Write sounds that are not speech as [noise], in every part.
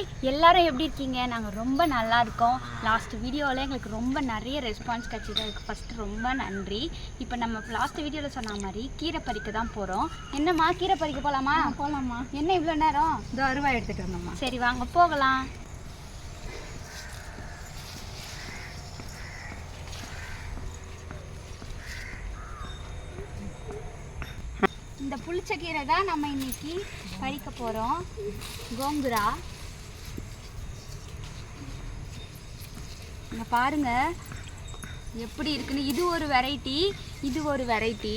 Hi எல்லாரும் எப்படி இருக்கீங்க? நாங்கள் ரொம்ப நல்லா இருக்கோம். லாஸ்ட் வீடியோவில் எங்களுக்கு ரொம்ப நிறைய ரெஸ்பான்ஸ் கிடச்சிது. அதுக்கு ஃபஸ்ட்டு ரொம்ப நன்றி. இப்போ நம்ம லாஸ்ட் வீடியோவில் சொன்ன மாதிரி கீரை பறிக்க தான் போகிறோம் என்னம்மா கீரை பறிக்க போகலாமா போகலாமா என்ன இவ்வளோ நேரம்? இந்த அருவா எடுத்துட்டு வந்தோம்மா. சரி வாங்க போகலாம். இந்த புளிச்ச கீரை தான் நம்ம இன்னைக்கு பறிக்க போகிறோம் கோங்குரா. இங்க பாருங்க. எப்படி இருக்குன்னு? இது ஒரு வெரைட்டி இது ஒரு வெரைட்டி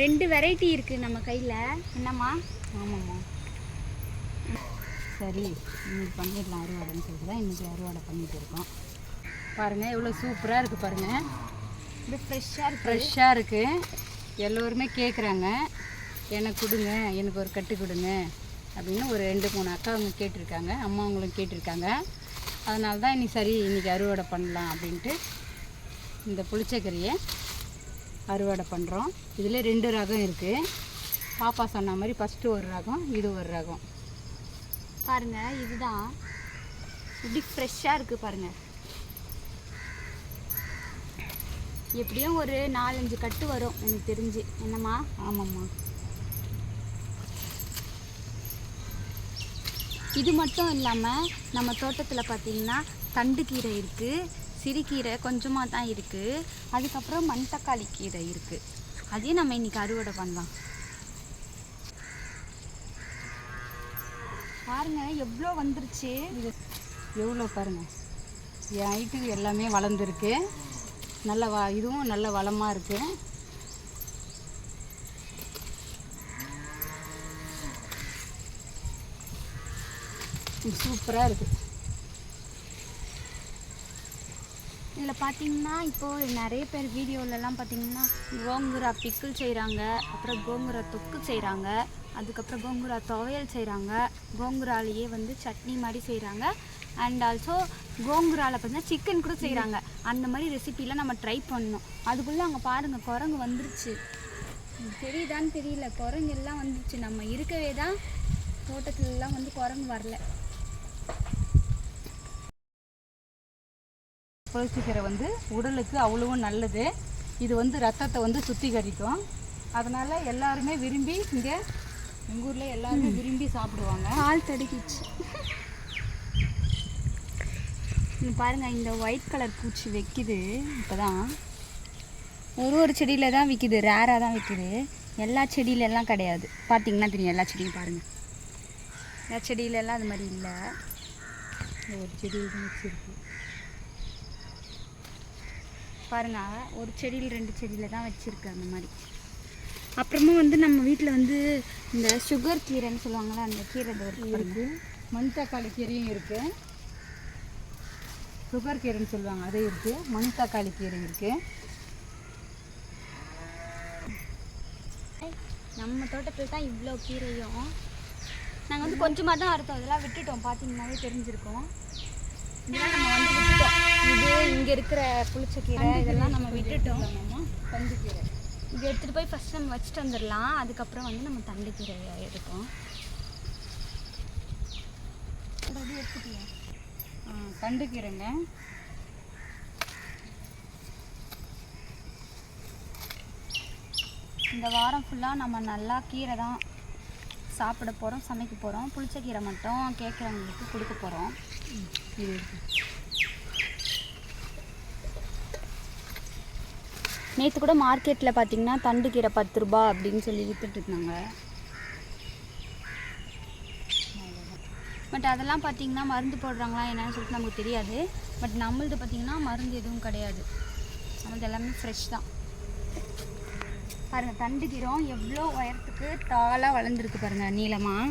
ரெண்டு வெரைட்டி இருக்கு நம்ம கையில். என்னம்மா? ஆமாம்மா. சரி இன்னைக்கு பண்ணிடலாம் அறுவடைன்னு சொல்லிட்டு தான் இன்னைக்கு அறுவடை பண்ணிட்டு இருக்கோம். பாருங்க எவ்வளோ சூப்பராக இருக்குது பாருங்க. இது ஃப்ரெஷ்ஷாக இருக்கு. ஃப்ரெஷ்ஷாக இருக்குது எல்லோருமே கேட்குறாங்க எனக்கு கொடுங்க எனக்கு ஒரு கட்டு கொடுங்க அப்படின்னு ஒரு ரெண்டு மூணு அக்காவுங்க கேட்டிருக்காங்க. அம்மாவங்களும் கேட்டிருக்காங்க. அதனால தான் இன்னைக்கு சரி இன்னைக்கு அறுவடை பண்ணலாம் அப்படின்ட்டு இந்த புளிச்சக்கறியை அறுவடை பண்ணுறோம் இதில் ரெண்டு ரகம் இருக்குது பாப்பா சொன்ன மாதிரி ஃபஸ்ட்டு ஒரு ரகம் இது ஒரு ரகம். பாருங்க இதுதான். இப்படி ஃப்ரெஷ்ஷாக இருக்கு பாருங்க. எப்படியும் ஒரு நாலஞ்சு கட்டு வரும் எனக்கு தெரிஞ்சு. என்னம்மா? ஆமாம்மா. இது மட்டும் இல்லாமல் நம்ம தோட்டத்தில் பார்த்திங்கன்னா தண்டு கீரை இருக்குது சிறுகீரை கொஞ்சமாக தான் இருக்குது அதுக்கப்புறம் மண்தக்காளி கீரை இருக்குது அதையும் நம்ம இன்றைக்கி அறுவடை பண்ணலாம். பாருங்க எவ்வளோ வந்துருச்சு. இது எவ்வளோ பாருங்கள் என் ஹைட்டுக்கு எல்லாமே வளர்ந்துருக்கு. நல்ல வா இதுவும் நல்ல வளமாக இருக்குது சூப்பராக இருக்குது இதில் பார்த்தீங்கன்னா இப்போது நிறைய பேர் வீடியோவிலலாம் பார்த்தீங்கன்னா கோங்குரா பிக்கிள் செய்கிறாங்க அப்புறம் கோங்குரா தொக்கு செய்கிறாங்க அதுக்கப்புறம் கோங்குரா துவையல் செய்கிறாங்க கோங்குராலேயே வந்து சட்னி மாதிரி செய்கிறாங்க அண்ட் ஆல்சோ கோங்குராவில் பார்த்தீங்கன்னா சிக்கன் கூட செய்கிறாங்க அந்த மாதிரி ரெசிபிலாம் நம்ம ட்ரை பண்ணோம் அதுக்குள்ளே அங்கே பாருங்கள் குரங்கு வந்துருச்சு. தெரியுதான்னு தெரியல. குரங்கு எல்லாம் வந்துருச்சு. நம்ம இருக்கவே தான் தோட்டத்துலலாம் வந்து குரங்கு வரல. புளிச்சக்கீரை வந்து உடலுக்கு அவ்வளவும் நல்லது. இது வந்து ரத்தத்தை வந்து சுத்திகரிக்கும். அதனால் எல்லாருமே விரும்பி இங்கே எங்கள் ஊரில் எல்லாருமே விரும்பி சாப்பிடுவாங்க. கால் தடுக்கிச்சு. இங்க பாருங்க இந்த ஒயிட் கலர் பூச்சி வைக்குது. இப்போதான். ஒரு ஒரு செடியில் தான் விற்கிது ரேராக தான் விற்கிது எல்லா செடியில எல்லாம் கிடையாது. பார்த்தீங்கன்னா தெரியும் எல்லா செடியும் பாருங்கள் எல்லா செடியில எல்லாம் அது மாதிரி இல்லை. ஒரு செடி தான் வச்சிருக்கு. பாருங்கள் ஒரு செடியில் ரெண்டு செடியில் தான் வச்சுருக்கு அந்த மாதிரி. அப்புறமா வந்து நம்ம வீட்டில் வந்து இந்த சுகர் கீரைன்னு சொல்லுவாங்கள்ல அந்த கீரை இருக்குது ஒரு மண் தக்காளி கீரையும் இருக்குது சுகர் கீரைன்னு சொல்லுவாங்க அது இருக்குது மண் தக்காளி கீரை இருக்குது நம்ம தோட்டத்தில் தான் இவ்வளோ கீரையும். நாங்கள் வந்து கொஞ்சமாக தான் அறுத்தோம். இதெல்லாம் விட்டுட்டோம். பார்த்தீங்கன்னாவே தெரிஞ்சிருக்கோம் இதெல்லாம் நம்ம வந்து விட்டுட்டோம் இது இங்கே இருக்கிற புளிச்சக்கீரை இதெல்லாம் நம்ம விட்டுட்டோம். தண்டு கீரை இது எடுத்துகிட்டு போய் ஃபஸ்ட் நம்ம வச்சுட்டு வந்துடலாம். அதுக்கப்புறம் வந்து நம்ம தண்டு கீரையை எடுப்போம் அது எடுத்துட்டியா? ஆ, தண்டு கீரைங்க இந்த வாரம் ஃபுல்லாக நம்ம நல்லா கீரை தான் சாப்பிட போகிறோம் சமைக்க போகிறோம் புளிச்சக்கீரை மட்டும் கேட்குறவங்களுக்கு கொடுக்க போகிறோம் இது இருக்கு நேற்று கூட மார்க்கெட்டில் பார்த்தீங்கன்னா தண்டு கீரை பத்து ரூபா அப்படின்னு சொல்லி வித்துட்டு இருந்தாங்க. பட் அதெல்லாம் பார்த்தீங்கன்னா மருந்து போடுறாங்களா என்னன்னு சொல்லிட்டு நமக்கு தெரியாது. பட் நம்மளது பார்த்தீங்கன்னா மருந்து எதுவும் கிடையாது. நம்மளது எல்லாமே ஃப்ரெஷ் தான். பாருங்கள் தண்டு கீரம் எவ்வளோ உயரத்துக்கு தாளாக வளர்ந்துருக்கு பாருங்கள் நீளமாக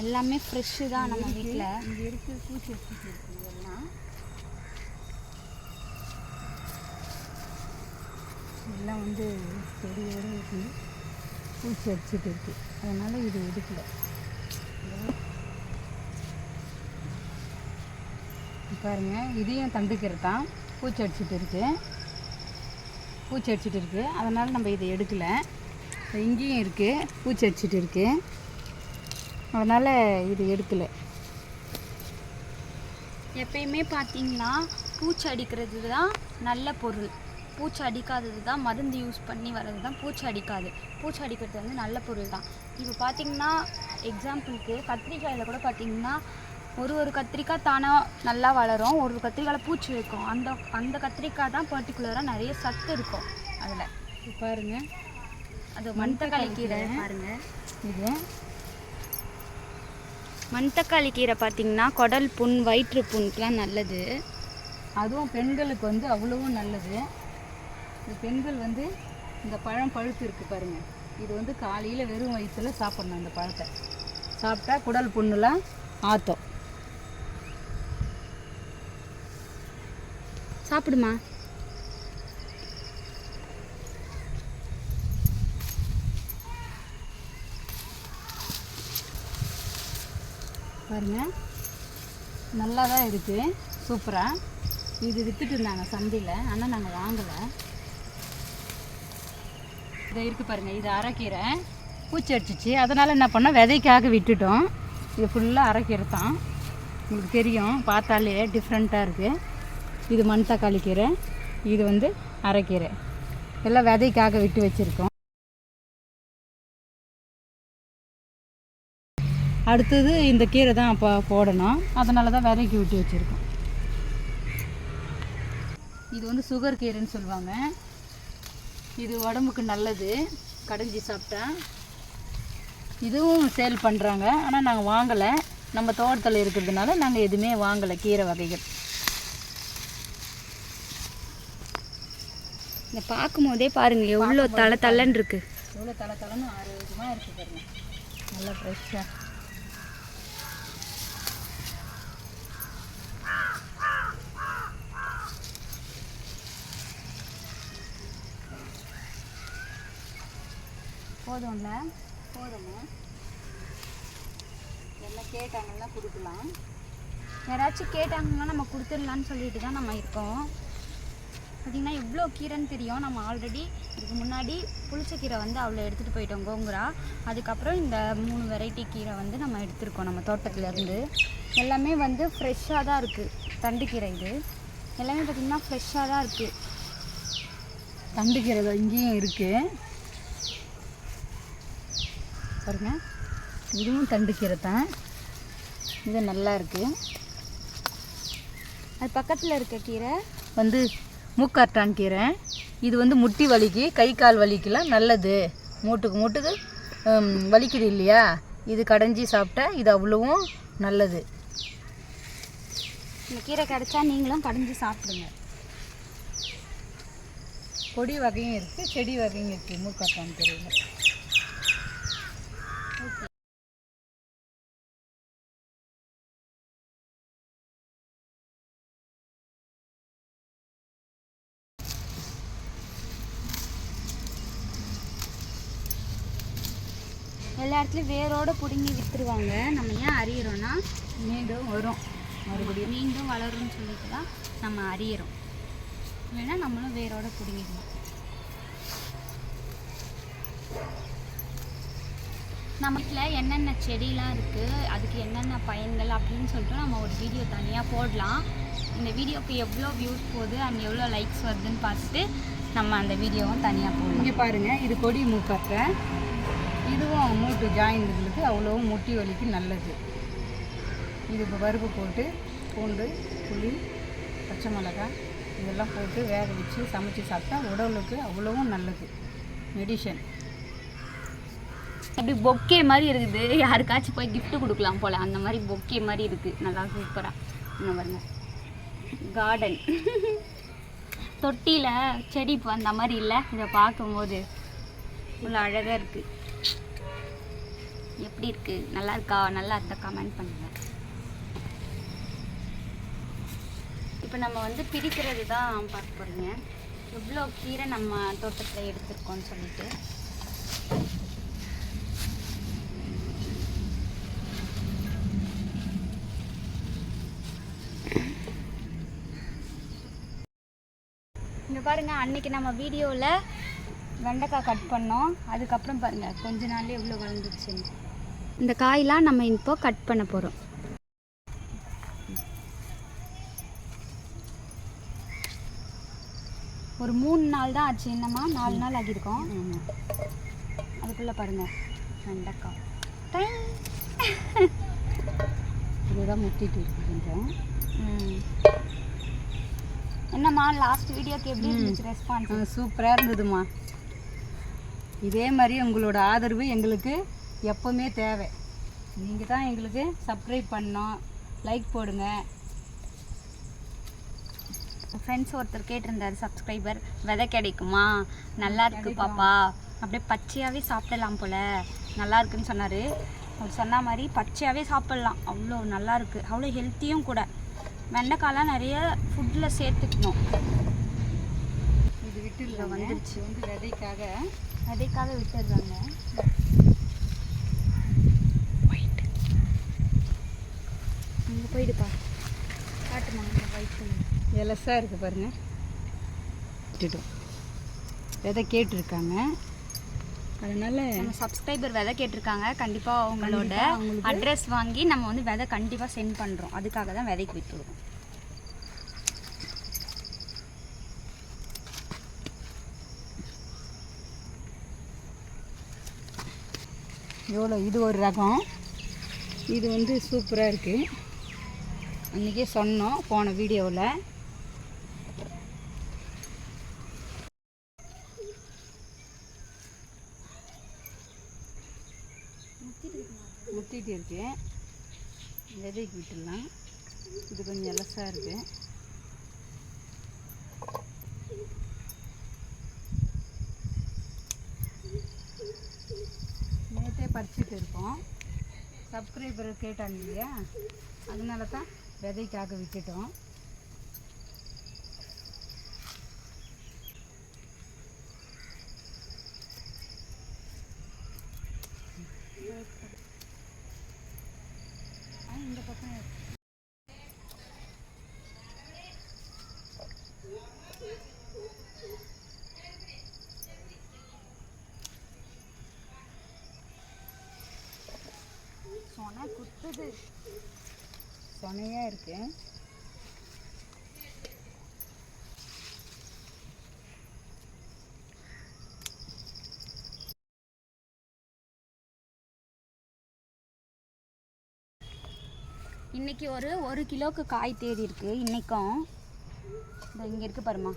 எல்லாமே ஃப்ரெஷ்ஷு தான் நம்ம வீட்டில் இங்கே இருக்கு பூச்சி இருக்கு இதெல்லாம். எல்லாம் வந்து செடியோடு இருக்கு. பூச்சி அடிச்சிட்டு இருக்கு. அதனால் இது எடுக்கல. பாருங்க இதையும் தண்டுக்கிறது தான். பூச்சி அடிச்சிட்டு இருக்கு. பூச்சி அடிச்சிட்டு இருக்கு. அதனால் நம்ம இதை எடுக்கலை. இங்கேயும் இருக்குது பூச்சி அடிச்சிட்டு இருக்கு. அதனால் இது எடுக்கலை. எப்பயுமே பார்த்தீங்கன்னா பூச்சி அடிக்கிறது தான் நல்ல பொருள். பூச்சி அடிக்காதது தான் மருந்து யூஸ் பண்ணி வர்றது தான் பூச்சி அடிக்காது. பூச்சி அடிக்கிறது வந்து நல்ல பொருள் தான். இப்போ பார்த்தீங்கன்னா எக்ஸாம்பிளுக்கு கத்திரிக்காயில் கூட பார்த்தீங்கன்னா ஒரு ஒரு கத்திரிக்காய் தானாக நல்லா வளரும் ஒரு ஒரு கத்திரிக்காயில் பூச்சி வைக்கும் அந்த அந்த கத்திரிக்காய் தான் பர்டிகுலராக நிறைய சத்து இருக்கும் அதில். பாருங்கள் அது மணத்தக்காளி கீரை. பாருங்க. இது மணத்தக்காளி கீரை பார்த்தீங்கன்னா குடல் புண் வயிற்று புண்க்கெலாம் நல்லது. அதுவும் பெண்களுக்கு வந்து அவ்வளவும் நல்லது. இந்த பெண்கள் வந்து இந்த பழம் பழுத்து இருக்குது பாருங்கள் இது வந்து காலையில் வெறும் வயிற்றில் சாப்பிட்ணும் இந்த பழத்தை. சாப்பிட்டா குடல் புண்ணுலாம் ஆற்றும் சாப்பிடுமா? பாருங்கள் நல்லா தான் இருக்குது சூப்பராக இது விற்றுட்டு இருந்தாங்க சந்தையில். ஆனால் நாங்கள் வாங்கலை. இதை இருக்குது பாருங்கள் இது அரைக்கீரை. பூச்சி அடிச்சிச்சு. அதனால் என்ன பண்ணோம்? விதைக்காக விட்டுட்டோம். இது ஃபுல்லாக அரைக்கீரை தான். உங்களுக்கு தெரியும். பார்த்தாலே டிஃப்ரெண்ட்டாக இருக்குது இது மண் தக்காளி கீரை. இது வந்து அரைக்கீரை. எல்லாம் விதைக்காக விட்டு வச்சுருக்கோம். அடுத்தது இந்த கீரை தான் அப்போ போடணும். அதனால தான் விதைக்கு விட்டு வச்சுருக்கோம். இது வந்து சுகர் கீரைன்னு சொல்லுவாங்க. இது உடம்புக்கு நல்லது. கடைஞ்சி சாப்பிட்டா இதுவும் சேல் பண்ணுறாங்க ஆனால் நாங்கள் வாங்கலை. நம்ம தோட்டத்தில் இருக்கிறதுனால நாங்கள் எதுவுமே வாங்கலை கீரை வகைகள். இதை பார்க்கும் போதே பாருங்க எவ்வளோ தலை தலைன்னு இருக்கு. எவ்வளோ தலை தலைன்னு ஆரோக்கியமாக இருக்குது பாருங்க. நல்லா ஃப்ரெஷ்ஷாக போதும்ல? போதும்மா. என்ன கேட்டாங்கன்னா கொடுக்கலாம். யாராச்சும் கேட்டாங்கன்னா நம்ம கொடுத்துடலான்னு சொல்லிட்டு தான் நம்ம இருக்கோம். பார்த்தீங்கன்னா எவ்வளோ கீரைன்னு தெரியும். நம்ம ஆல்ரெடி இதுக்கு முன்னாடி புளிச்ச கீரை வந்து அவ்வளோ எடுத்துகிட்டு போயிட்டோம் கோங்குரா. அதுக்கப்புறம் இந்த மூணு வெரைட்டி கீரை வந்து நம்ம எடுத்திருக்கோம் நம்ம தோட்டத்துலேருந்து. எல்லாமே வந்து ஃப்ரெஷ்ஷாக தான் இருக்குது தண்டு கீரை இது. எல்லாமே பார்த்திங்கன்னா ஃப்ரெஷ்ஷாக தான் இருக்குது தண்டு கீரை இங்கேயும் இருக்குது பாருங்கள் இதுவும் தண்டு கீரை தான். இது நல்லா இருக்குது அது பக்கத்தில் இருக்க கீரை வந்து மூக்காட்டான் கீரை. இது வந்து முட்டி வலிக்கு கை கால் வலிக்கெல்லாம் நல்லது. மூட்டுக்கு மூட்டுக்கு வலிக்குது இல்லையா? இது கடைஞ்சி சாப்பிட்டா இது அவ்வளவும் நல்லது. இந்த கீரை கிடைச்சா நீங்களும் கடைஞ்சி சாப்பிடுங்க. கொடி வகையும் இருக்குது செடி வகையும் இருக்குது மூக்காட்டான் கீரையில். எல்லா இடத்துலையும் வேரோடு பிடுங்கி விற்றுருவாங்க நம்ம ஏன் அறியிறோன்னா மீண்டும் வரும். மறுபடியும் மீண்டும் வளரும்னு சொல்லிட்டு தான் நம்ம அறியிறோம் இல்லைன்னா நம்மளும் வேரோடு பிடுங்கிடலாம். நம்ம வீட்டில் என்னென்ன செடிலாம் இருக்குது அதுக்கு என்னென்ன பயன்கள் அப்படின்னு சொல்லிட்டு நம்ம ஒரு வீடியோ தனியாக போடலாம். இந்த வீடியோக்கு எவ்வளோ வியூஸ் போகுது அண்ட் எவ்வளோ லைக்ஸ் வருதுன்னு பார்த்துட்டு நம்ம அந்த வீடியோவும் தனியாக போடலாம். இங்கே பாருங்கள் இது கொடி மூக்கத்தை. இதுவும் மூட்டு ஜாயின்களுக்கு அவ்வளோவும் முட்டி வலிக்கு நல்லது. இது இப்போ பருப்பு போட்டு பூண்டு புளி பச்சை மிளகாய் இதெல்லாம் போட்டு வேக வச்சு சமைச்சு சாப்பிட்டா உடலுக்கு அவ்வளவும் நல்லது. மெடிஷன் அப்படி பொக்கே மாதிரி இருக்குது. யாருக்காச்சும் போய் கிஃப்ட்டு கொடுக்கலாம் போல். அந்த மாதிரி பொக்கே மாதிரி இருக்குது நல்லா சூப்பராக இன்னும் பாருங்க. கார்டன் தொட்டியில் செடி இப்போ அந்த மாதிரி இல்லை. இதை பார்க்கும்போது. இவ்வளோ அழகாக இருக்குது எப்படி இருக்குது நல்லா இருக்கா? நல்லா இருந்தால் கமெண்ட் பண்ணுங்கள் இப்போ நம்ம வந்து பிரிக்கிறது தான் பார்க்க போகிறீங்க எவ்வளோ கீரை நம்ம தோட்டத்தில் எடுத்துருக்கோம்னு சொல்லிட்டு. இங்கே பாருங்க அன்னைக்கு நம்ம வீடியோவில் வெண்டைக்காய் கட் பண்ணோம். அதுக்கப்புறம் பாருங்கள் கொஞ்ச நாள்லேயே எவ்வளோ வளர்ந்துச்சுன்னு இந்த காயெலாம் நம்ம இப்போ கட் பண்ண போகிறோம் ஒரு மூணு நாள் தான் ஆச்சு என்னம்மா நாலு நாள் ஆகியிருக்கோம். அதுக்குள்ளே பாருங்கள் வெண்டைக்காய். இதுதான் முத்திட்டு இருக்கு கொஞ்சம். என்னம்மா லாஸ்ட் வீடியோக்கு எப்படி இருந்துச்சு ரெஸ்பான்ஸ் சூப்பராக இருந்ததுமா இதே மாதிரி உங்களோட ஆதரவு எங்களுக்கு எப்போவுமே தேவை. நீங்கள் தான் எங்களுக்கு சப்ஸ்கிரைப் பண்ணோம் லைக் போடுங்க. ஃப்ரெண்ட்ஸ் ஒருத்தர் கேட்டிருந்தாரு சப்ஸ்கிரைபர் விதை கிடைக்குமா? நல்லா இருக்கு பாப்பா. அப்படியே பச்சையாகவே சாப்பிடலாம் போல. நல்லா இருக்குன்னு சொன்னார். அவர் சொன்ன மாதிரி பச்சையாகவே சாப்பிட்லாம். அவ்வளோ நல்லா இருக்கு. அவ்வளோ ஹெல்த்தியும் கூட. வெண்டைக்காய்லாம் நிறைய ஃபுட்டில் சேர்த்துக்கணும். இது விட்டு வந்துருச்சு. வந்து விதைக்காக. விதைக்காக விட்டுடுறாங்க அங்கே போயிடுப்பா. காட்டுமா எலசாக இருக்குது பாருங்கள் விட்டுட்டோம் விதை கேட்டிருக்காங்க. அதனால் நம்ம சப்ஸ்கிரைபர் விதை கேட்டிருக்காங்க. கண்டிப்பாக அவங்களோட அட்ரஸ் வாங்கி நம்ம வந்து விதை கண்டிப்பாக சென்ட் பண்ணுறோம் அதுக்காக தான் விதைக்கு விட்டுருவோம் எவ்வளோ இது ஒரு ரகம். இது வந்து சூப்பராக இருக்குது அன்றைக்கே சொன்னோம் போன வீடியோவில் முத்திட்டு இருக்கு. விதைக்கு விட்டுடலாம். இது கொஞ்சம் எலசாக இருக்குது நேற்றே பறிச்சுட்டு இருக்கோம். சப்ஸ்கிரைபர் கேட்டாங்க இல்லையா? அதனால தான் விதைக்காக விட்டுட்டோம். ஆ, இந்த பக்கம் சொன்னா குத்துது. சொனையாக இருக்கு. இன்னைக்கு ஒரு ஒரு கிலோக்கு காய் தேடி இருக்கு. இன்னைக்கும் இங்கே இருக்கு பாருமா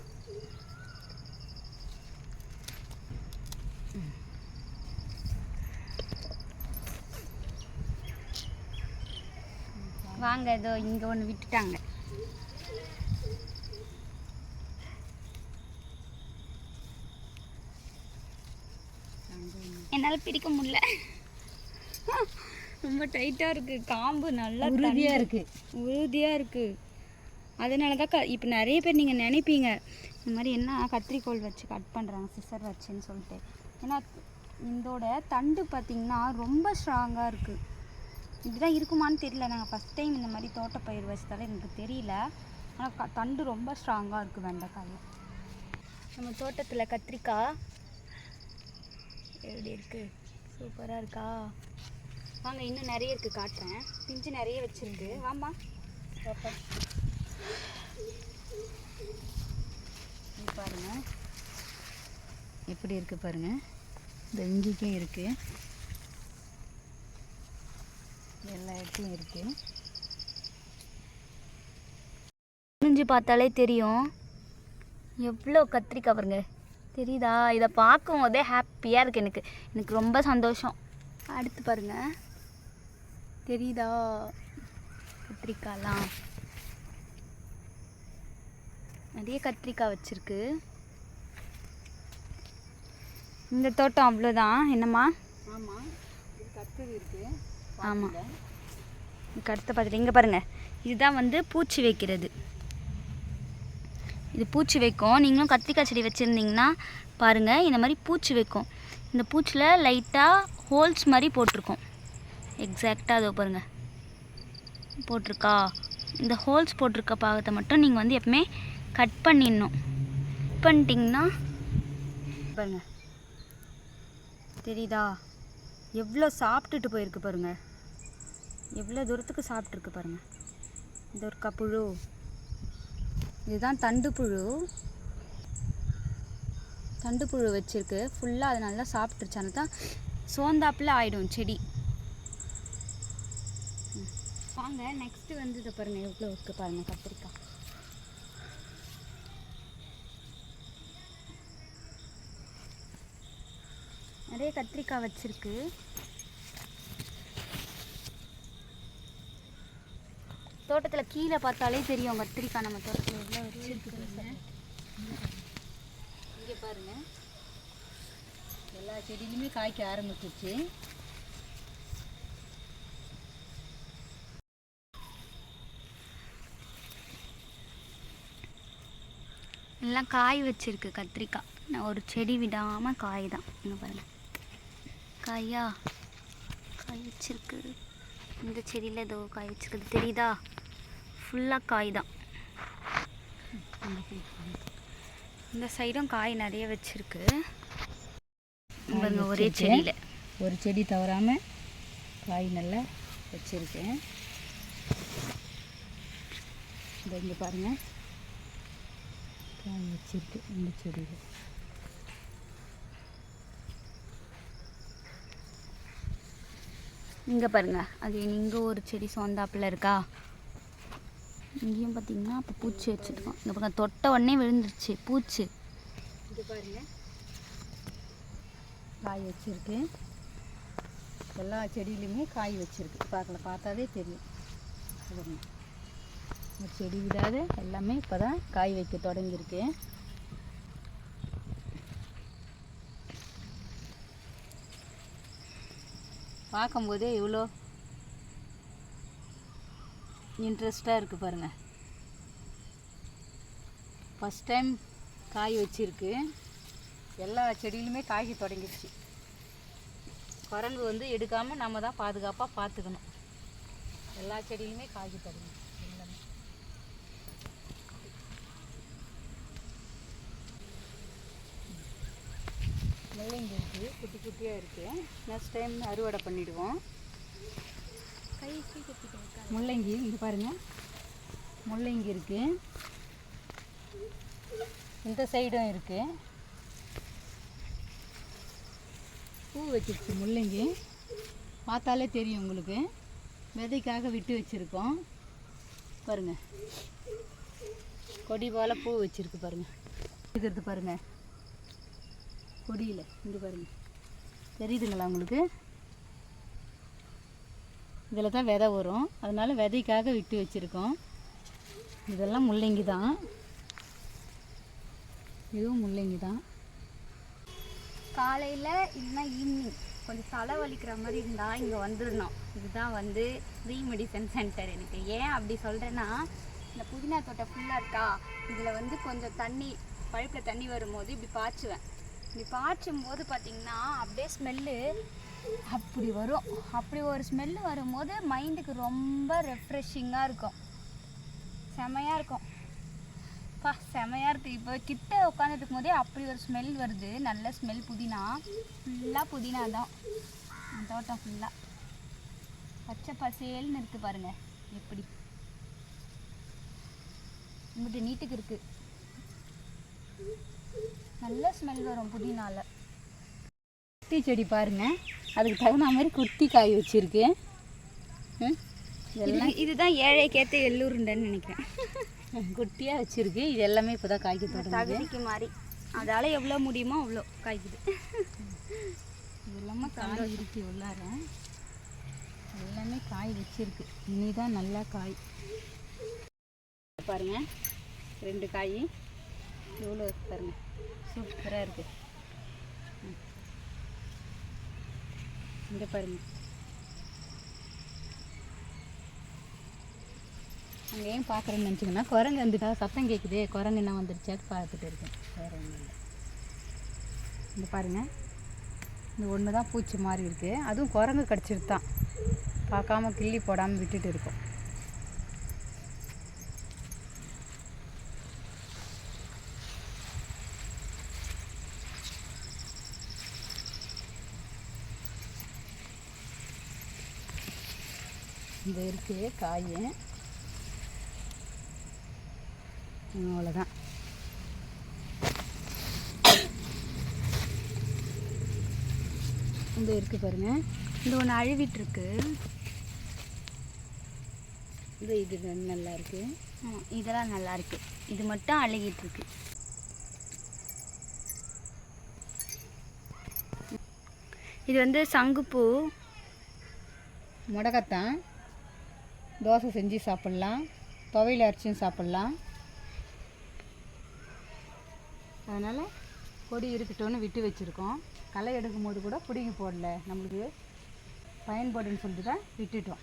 வாங்க இதோ இங்கே ஒன்று விட்டுட்டாங்க. என்னால் பிடிக்க முடியல. ரொம்ப டைட்டாக இருக்குது காம்பு நல்லா உறுதியாக இருக்குது உறுதியாக இருக்குது அதனால தான் க இப்போ நிறைய பேர் நீங்கள் நினைப்பீங்க இந்த மாதிரி என்ன கத்திரிக்கோல் வச்சு கட் பண்ணுறாங்க சிசர் வச்சுன்னு சொல்லிட்டு. ஏன்னா இதோட தண்டு பார்த்திங்கன்னா ரொம்ப ஸ்ட்ராங்காக இருக்குது இப்படிதான் இருக்குமான்னு தெரியல. நாங்கள் ஃபஸ்ட் டைம் இந்த மாதிரி தோட்டப்பயிர் வச்சதால எனக்கு தெரியல. ஆனால் க தண்டு ரொம்ப ஸ்ட்ராங்காக இருக்குது வெண்டைக்காய். நம்ம தோட்டத்தில் கத்திரிக்காய் எப்படி இருக்குது சூப்பராக இருக்கா? வாங்க இன்னும் நிறைய இருக்குது காட்டுறேன். பிஞ்சு நிறைய வச்சுருக்கு. வாம்மா. இது பாருங்க. எப்படி இருக்குது பாருங்கள் இந்த இங்கேயும் இருக்குது எல்லா இடத்துலையும் இருக்கு. குனிஞ்சு பார்த்தாலே தெரியும். எவ்வளோ கத்திரிக்காய் பாருங்க. தெரியுதா? இதை பார்க்கும் போதே ஹாப்பியாக இருக்குது எனக்கு. எனக்கு ரொம்ப சந்தோஷம். அடுத்து பாருங்க. தெரியுதா? கத்திரிக்காய்லாம். நிறைய கத்திரிக்காய் வச்சிருக்கு. இந்த தோட்டம் அவ்வளோதான் என்னம்மா? ஆமாம் கத்தரி இருக்கு. ஆமாம் இதுக்கு அடுத்த பார்த்துட்டு இங்கே பாருங்கள் இதுதான் வந்து பூச்சி வைக்கிறது. இது பூச்சி வைக்கும். நீங்களும் கத்திரிக்காய் செடி வச்சுருந்தீங்கன்னா பாருங்கள் இந்த மாதிரி பூச்சி வைக்கும். இந்த பூச்சியில் லைட்டாக ஹோல்ஸ் மாதிரி போட்டிருக்கோம். எக்ஸாக்டாக அதோ பாருங்கள் போட்டிருக்கா? இந்த ஹோல்ஸ் போட்டிருக்க பாகத்தை மட்டும் நீங்கள் வந்து எப்பவுமே கட் பண்ணிடணும். கட் பண்ணிட்டீங்கன்னா பாருங்கள் தெரியுதா? எவ்வளோ சாப்பிட்டுட்டு போயிருக்கு பாருங்க. எவ்வளோ தூரத்துக்கு சாப்பிட்ருக்கு பாருங்கள் இது ஒரு புழு இதுதான் தண்டு புழு. தண்டு புழு ஃபுல்லாக அது நல்லா சாப்பிட்ருச்சு. ஆனால் தான் சோந்தாப்பில் ஆயிடும் செடி. வாங்க நெக்ஸ்ட்டு வந்து இதை பாருங்கள் எவ்வளோ இருக்குது பாருங்கள் கத்திரிக்காய். நிறைய கத்திரிக்காய் வச்சுருக்கு. தோட்டத்தில் கீழே பார்த்தாலே தெரியும் கத்திரிக்காய் நம்ம தோட்டத்தில் எவ்வளோ வச்சிருக்கு இங்கே பாருங்க. எல்லா செடியிலுமே காய்க்க ஆரம்பிச்சிச்சு எல்லாம் காய் வச்சிருக்கு கத்திரிக்காய். நான் ஒரு செடி விடாமல் காய் தான். இங்கே பாருங்கள் காயா? காய் வச்சிருக்கு. இந்த செடியில் ஏதோ காய் வச்சிருக்குது. தெரியுதா? ஃபுல்லாக காய் தான். இந்த சைடும் காய் நிறைய வச்சிருக்கு. ஒரே. செடியில். ஒரு செடி தவறாமல் காய் நல்லா வச்சுருக்கேன். இந்த இங்கே பாருங்கள் காய் வச்சிருக்கு இந்த செடியில். இங்கே பாருங்க அது இங்கே ஒரு செடி சோந்தாப்பில் இருக்கா? இங்கேயும் பார்த்தீங்கன்னா இப்போ பூச்சி வச்சுருக்கோம். இங்கே பாருங்க தொட்ட உடனே விழுந்துருச்சு பூச்சி. இங்கே பாருங்கள் காய் வச்சிருக்கு. எல்லா செடியிலையுமே காய் வச்சிருக்கு. பார்க்கல பார்த்தாவே தெரியும். இந்த செடி விடாத எல்லாமே இப்போ தான் காய் வைக்க தொடங்கியிருக்கு. பார்க்கும்போதே இவ்வளோ இன்ட்ரெஸ்டாக இருக்குது பாருங்கள் ஃபஸ்ட் டைம் காய் வச்சிருக்கு. எல்லா செடியிலுமே காய் தொடங்கிடுச்சு குரங்கு வந்து எடுக்காமல் நம்ம தான் பாதுகாப்பாக பார்த்துக்கணும் எல்லா செடியிலுமே காய் தொடங்கிடுச்சு எல்லாமே முள்ளங்கி இருக்குது குட்டி குட்டியாக இருக்குது நெக்ஸ்ட் டைம் அறுவடை பண்ணிவிடுவோம் முள்ளங்கி இங்கே பாருங்கள் முள்ளங்கி இருக்குது இந்த சைடும் இருக்குது பூ வச்சிருச்சு முள்ளங்கி. பார்த்தாலே தெரியும் உங்களுக்கு. விதைக்காக விட்டு வச்சுருக்கோம். பாருங்க. கொடி போல் பூ வச்சுருக்கு பாருங்கள் இருக்கிறது பாருங்கள் கொடியில் இங்கே பாருங்கள் தெரியுதுங்களா உங்களுக்கு? இதில் தான் விதை வரும். அதனால் விதைக்காக விட்டு வச்சுருக்கோம். இதெல்லாம் முள்ளங்கி தான். இதுவும் முள்ளங்கி தான். காலையில் இல்லைன்னா ஈவினிங் கொஞ்சம் தலை வலிக்கிற மாதிரி இருந்தால் இங்கே வந்துடணும். இதுதான் வந்து ரீ மெடிசன் சென்டர் எனக்கு. ஏன் அப்படி சொல்கிறேன்னா இந்த புதினா தோட்டம் ஃபுல்லாக இருக்கா? இதில் வந்து கொஞ்சம் தண்ணி பழுப்பில் தண்ணி வரும்போது இப்படி பாய்ச்சுவேன். இப்படி பாய்ச்சும் போது பார்த்திங்கன்னா அப்படியே ஸ்மெல்லு அப்படி வரும். அப்படி ஒரு ஸ்மெல்லு வரும்போது மைண்டுக்கு ரொம்ப ரெஃப்ரெஷிங்காக இருக்கும். செமையாக இருக்கும். பா செமையாக இருக்குது இப்போ கிட்ட உட்காந்துட்டு போதே அப்படி ஒரு ஸ்மெல் வருது. நல்ல ஸ்மெல் புதினா. ஃபுல்லாக புதினா தான். தோட்டம் ஃபுல்லாக பச்சை பசேல்னு இருக்குது பாருங்க. எப்படி? இங்கிட்டு நீட்டுக்கு இருக்குது நல்ல ஸ்மெல் வரும் புதினால. குட்டி செடி பாருங்க. அதுக்கு தகுந்த மாதிரி குட்டி காய் வச்சிருக்கு. இதெல்லாம் இது இதுதான் ஏழைக்கேற்ற எள்ளூருண்டன்னு நினைக்கிறேன். [laughs] குட்டியாக வச்சிருக்கு. இது எல்லாமே இப்போ தான் காய்க்க தொடங்குது. மாறி. அதால் எவ்வளோ முடியுமோ அவ்வளோ காய்க்குது. எல்லாமே காய் இருக்கு உள்ளார. எல்லாமே காய் வச்சிருக்கு. இனிதான் நல்லா காய். பாருங்க. ரெண்டு காய். எவ்வளோ இருக்கு பாருங்க. சூப்பராக இருக்கு. இந்த பாருங்க. அங்கே ஏன் பார்க்குறேன்னு நினச்சிங்கன்னா குரங்கு வந்துட்டா சத்தம் கேட்குதே குரங்கு என்ன வந்துருச்சாட்டு பார்த்துட்டு இருக்கேன். வேறு ஒன்றும் இல்லை. இந்த பாருங்கள் இந்த ஒன்று தான் பூச்சி மாதிரி இருக்குது அதுவும் குரங்கு கடிச்சிட்டு தான் பார்க்காம கிள்ளி போடாமல் விட்டுட்டு இருக்கோம். இந்த இருக்கு காய். அவ்வளோதான் இந்த இருக்கு பாருங்க. இந்த ஒன்று அழுவிட்டுருக்கு. இந்த இது நல்லா இருக்கு. இதெல்லாம் நல்லா இருக்கு. இது மட்டும் அழுகிட்டு இருக்கு இது வந்து சங்குப்பூ முடக்கத்தான். தோசை செஞ்சு சாப்பிட்லாம். துவையில் அரைச்சும் சாப்பிட்லாம். அதனால் கொடி இருக்கட்டும்னு விட்டு வச்சுருக்கோம். களை எடுக்கும்போது கூட பிடுங்கி போடல. நம்மளுக்கு பயன்படுன்னு சொல்லிட்டு தான் விட்டுட்டோம்.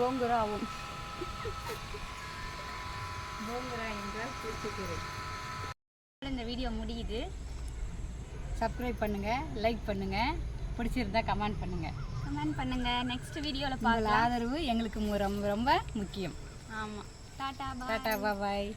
கோங்குராவும். பூங்குரா என்றால் பூச்சிக்கீரை இந்த வீடியோ முடியுது. சப்ஸ்கிரைப் பண்ணுங்கள் லைக் பண்ணுங்கள் பிடிச்சிருந்தா கமெண்ட் பண்ணுங்கள் கமெண்ட் பண்ணுங்க. நெக்ஸ்ட் வீடியோவில் பார்க்கலாம். ஆதரவு எங்களுக்கு ரொம்ப ரொம்ப முக்கியம். ஆமாம் டாட்டா டாட்டா பாய்